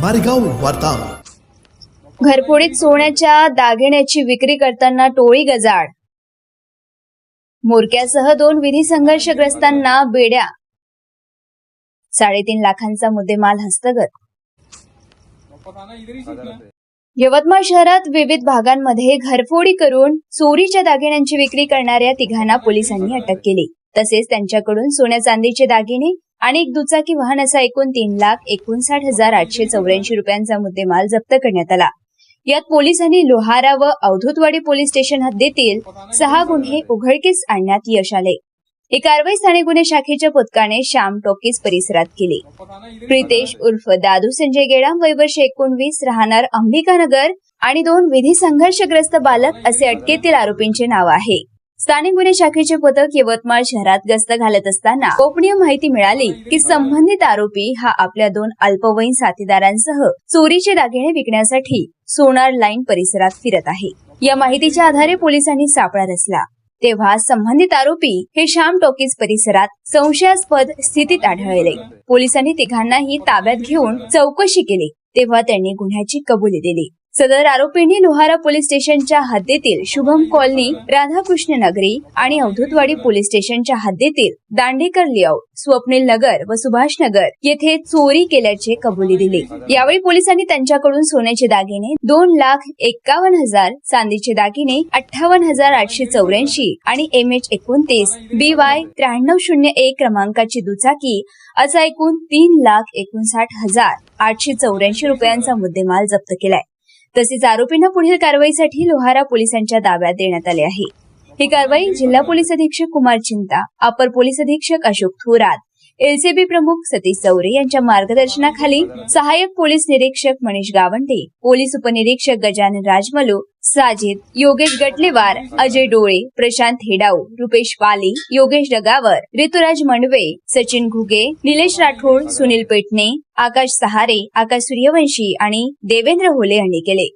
मारेगाव वार्ता. घरफोडीत सोन्याच्या दागिन्याची विक्री करताना टोळी गजाड मोरक्यासह दोन विधी संघर्षग्रस्तांना बेड्या. साडेतीन लाखांचा मुद्देमाल हस्तगत. यवतमाळ शहरात विविध भागांमध्ये घरफोडी करून चोरीच्या दागिन्यांची विक्री करणाऱ्या तिघांना पोलिसांनी अटक केली. तसेच त्यांच्याकडून सोन्या चांदीचे दागिने आणि एक दुचाकी वाहन असा एकूण तीन लाख एकोणसाठ हजार आठशे चौऱ्याऐंशी रुपयांचा मुद्देमाल जप्त करण्यात आला. यात पोलिसांनी लोहारा व अवधूतवाडी पोलीस स्टेशन हद्दीतील सहा गुन्हे उघडकीस आणण्यात यश आले. ही कारवाई स्थानिक गुन्हे शाखेच्या पथकाने श्याम टॉकीज परिसरात केली. प्रितेश उर्फ दादू संजय गेडाम वय वर्ष एकोणवीस राहणार अंबिकानगर आणि दोन विधी संघर्षग्रस्त बालक असे अटकेतील आरोपींचे नाव आहे. स्थानिक गुन्हे शाखेचे पथक यवतमाळ शहरात गस्त घालत असताना गोपनीय माहिती मिळाली की संबंधित आरोपी हा आपल्या दोन अल्पवयीन साथीदारांसह चोरीचे दागिने विकण्यासाठी सोनार लाईन परिसरात फिरत आहे. या माहितीच्या आधारे पोलिसांनी सापळा रचला. तेव्हा संबंधित आरोपी हे श्याम टॉकीज परिसरात संशयास्पद स्थितीत आढळले. पोलिसांनी तिघांनाही ताब्यात घेऊन चौकशी केली तेव्हा त्यांनी गुन्ह्याची कबुली दिली. सदर आरोपींनी लोहारा पोलीस स्टेशनच्या हद्दीतील शुभम कॉलनी राधाकृष्ण नगरी आणि अवधूतवाडी पोलीस स्टेशनच्या हद्दीतील दांडेकर लेआउट स्वप्नील नगर व सुभाष नगर येथे चोरी केल्याचे कबुली दिली. यावेळी पोलिसांनी त्यांच्याकडून सोन्याचे दागिने दोन लाख एक्कावन्न हजार चांदीचे दागिने अठ्ठावन्न हजार आठशे चौऱ्याऐंशी आणि एम एच एकोणतीस बी वाय त्र्याण्णव शून्य एक क्रमांकाची दुचाकी असा एकूण तीन लाख एकोणसाठ हजार आठशे चौऱ्याऐंशी रुपयांचा मुद्देमाल जप्त केलाय. तसेच आरोपींना पुढील कारवाईसाठी लोहारा पोलिसांच्या ताब्यात देण्यात आले आहे. ही कारवाई जिल्हा पोलीस अधीक्षक कुमार चिंता अपर पोलीस अधीक्षक अशोक थोरात एलसीबी प्रमुख सतीश चौरे यांच्या मार्गदर्शनाखाली सहाय्यक पोलीस निरीक्षक मनीष गावंडे पोलीस उपनिरीक्षक गजानन राजमलो साजिद योगेश गटलेवार अजय डोळे प्रशांत हेडाऊ रुपेश पाली योगेश डगावर ऋतुराज मंडवे सचिन घुगे निलेश राठोड सुनील पेटणे आकाश सहारे आकाश सूर्यवंशी आणि देवेंद्र होले यांनी केले.